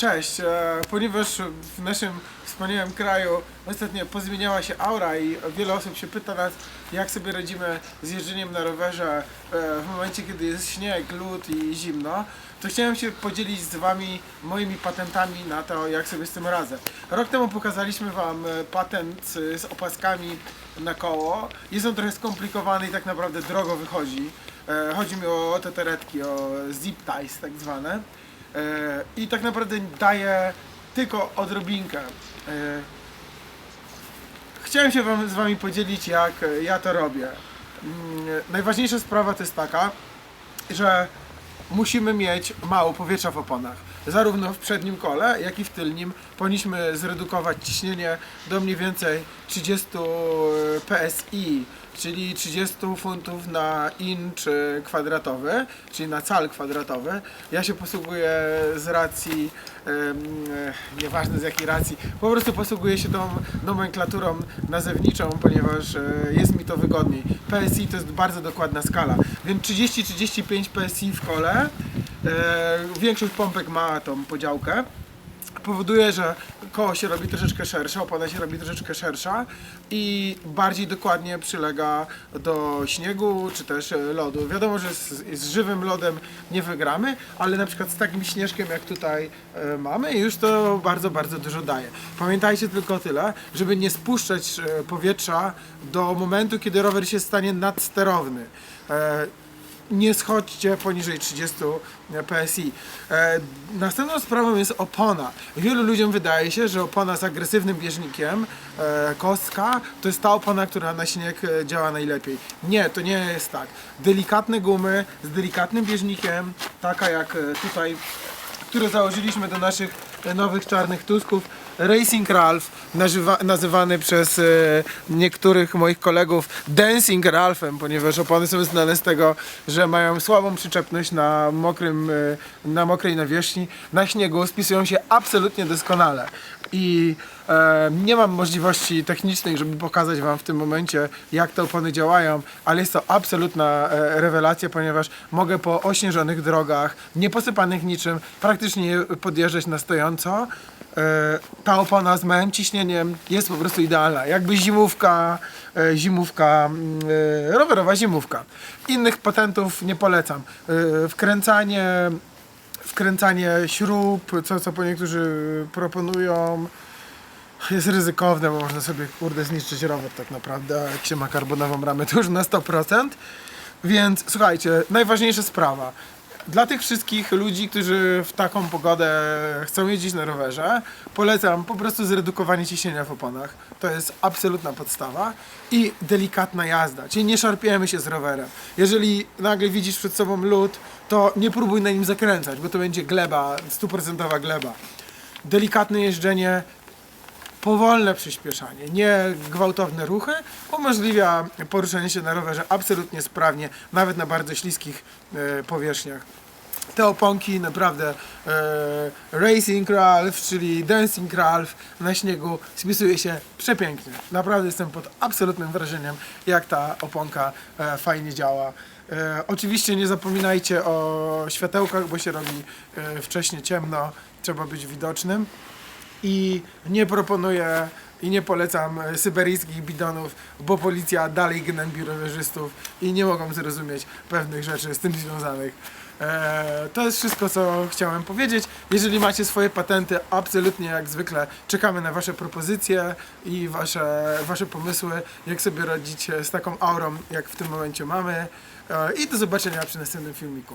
Cześć, e, ponieważ w naszym wspaniałym kraju ostatnio pozmieniała się aura i wiele osób się pyta nas, jak sobie radzimy z jeżdżeniem na rowerze e, w momencie, kiedy jest śnieg, lód i zimno, to chciałem się podzielić z Wami moimi patentami na to, jak sobie z tym radzę. Rok temu pokazaliśmy Wam patent z opaskami na koło. Jest on trochę skomplikowany i tak naprawdę drogo wychodzi. E, Chodzi mi o te teretki, o zip ties tak zwane. E, I tak naprawdę daje tylko odrobinkę. E, Chciałem się wam, z Wami podzielić, jak ja to robię. Mm, Najważniejsza sprawa to jest taka, że musimy mieć mało powietrza w oponach. Zarówno w przednim kole, jak i w tylnim. Powinniśmy zredukować ciśnienie do mniej więcej 30 PSI, czyli 30 funtów na inch kwadratowy, czyli na cal kwadratowy. Ja się posługuję z racji, e, nieważne z jakiej racji, po prostu posługuję się tą nomenklaturą nazewniczą, ponieważ e, jest mi to wygodniej. PSI to jest bardzo dokładna skala, więc 30-35 PSI w kole. E, większość pompek ma tą podziałkę powoduje, że koło się robi troszeczkę szersze, opona się robi troszeczkę szersza i bardziej dokładnie przylega do śniegu czy też e, lodu. Wiadomo, że z, z żywym lodem nie wygramy, ale na przykład z takim śnieżkiem jak tutaj e, mamy już to bardzo, bardzo dużo daje. Pamiętajcie tylko tyle, żeby nie spuszczać e, powietrza do momentu, kiedy rower się stanie nadsterowny. E, nie schodźcie poniżej 30 PSI. E, następną sprawą jest opona. Wielu ludziom wydaje się, że opona z agresywnym bieżnikiem, e, kostka, to jest ta opona, która na śnieg e, działa najlepiej. Nie, to nie jest tak. Delikatne gumy z delikatnym bieżnikiem, taka jak e, tutaj które założyliśmy do naszych e, nowych czarnych tusków. Racing Ralph, nazywa, nazywany przez e, niektórych moich kolegów Dancing Ralphem, ponieważ opony są znane z tego, że mają słabą przyczepność na, mokrym, e, na mokrej nawierzchni. Na śniegu spisują się absolutnie doskonale. I e, nie mam możliwości technicznej, żeby pokazać Wam w tym momencie, jak te opony działają, ale jest to absolutna e, rewelacja, ponieważ mogę po ośnieżonych drogach, nieposypanych niczym, praktycznie podjeżdżać na stojąco. E, ta opona z małym ciśnieniem jest po prostu idealna. Jakby zimówka, e, zimówka, mm, e, rowerowa zimówka. Innych patentów nie polecam. Wkręcanie wkręcanie śrub, co, co po niektórzy proponują, jest ryzykowne, bo można sobie kurde zniszczyć rower tak naprawdę, jak się ma karbonową ramę to już na 100%. Więc słuchajcie, najważniejsza sprawa. Dla tych wszystkich ludzi, którzy w taką pogodę chcą jeździć na rowerze, polecam po prostu zredukowanie ciśnienia w oponach. To jest absolutna podstawa. I delikatna jazda, czyli nie szarpiemy się z rowerem. Jeżeli nagle widzisz przed sobą lód, to nie próbuj na nim zakręcać, bo to będzie gleba, stuprocentowa gleba. Delikatne jeżdżenie, powolne przyspieszanie, nie gwałtowne ruchy, umożliwia poruszanie się na rowerze absolutnie sprawnie, nawet na bardzo śliskich e, powierzchniach. Te oponki naprawdę e, Racing Ralph, czyli Dancing Ralph na śniegu spisuje się przepięknie. Naprawdę jestem pod absolutnym wrażeniem, jak ta oponka e, fajnie działa. E, oczywiście nie zapominajcie o światełkach, bo się robi e, wcześnie ciemno, trzeba być widocznym i nie proponuję i nie polecam syberyjskich bidonów, bo policja dalej gnębi rowerzystów i nie mogą zrozumieć pewnych rzeczy z tym związanych. Eee, to jest wszystko, co chciałem powiedzieć. Jeżeli macie swoje patenty, absolutnie jak zwykle czekamy na Wasze propozycje i Wasze, wasze pomysły, jak sobie radzić z taką aurą, jak w tym momencie mamy. Eee, I do zobaczenia przy następnym filmiku.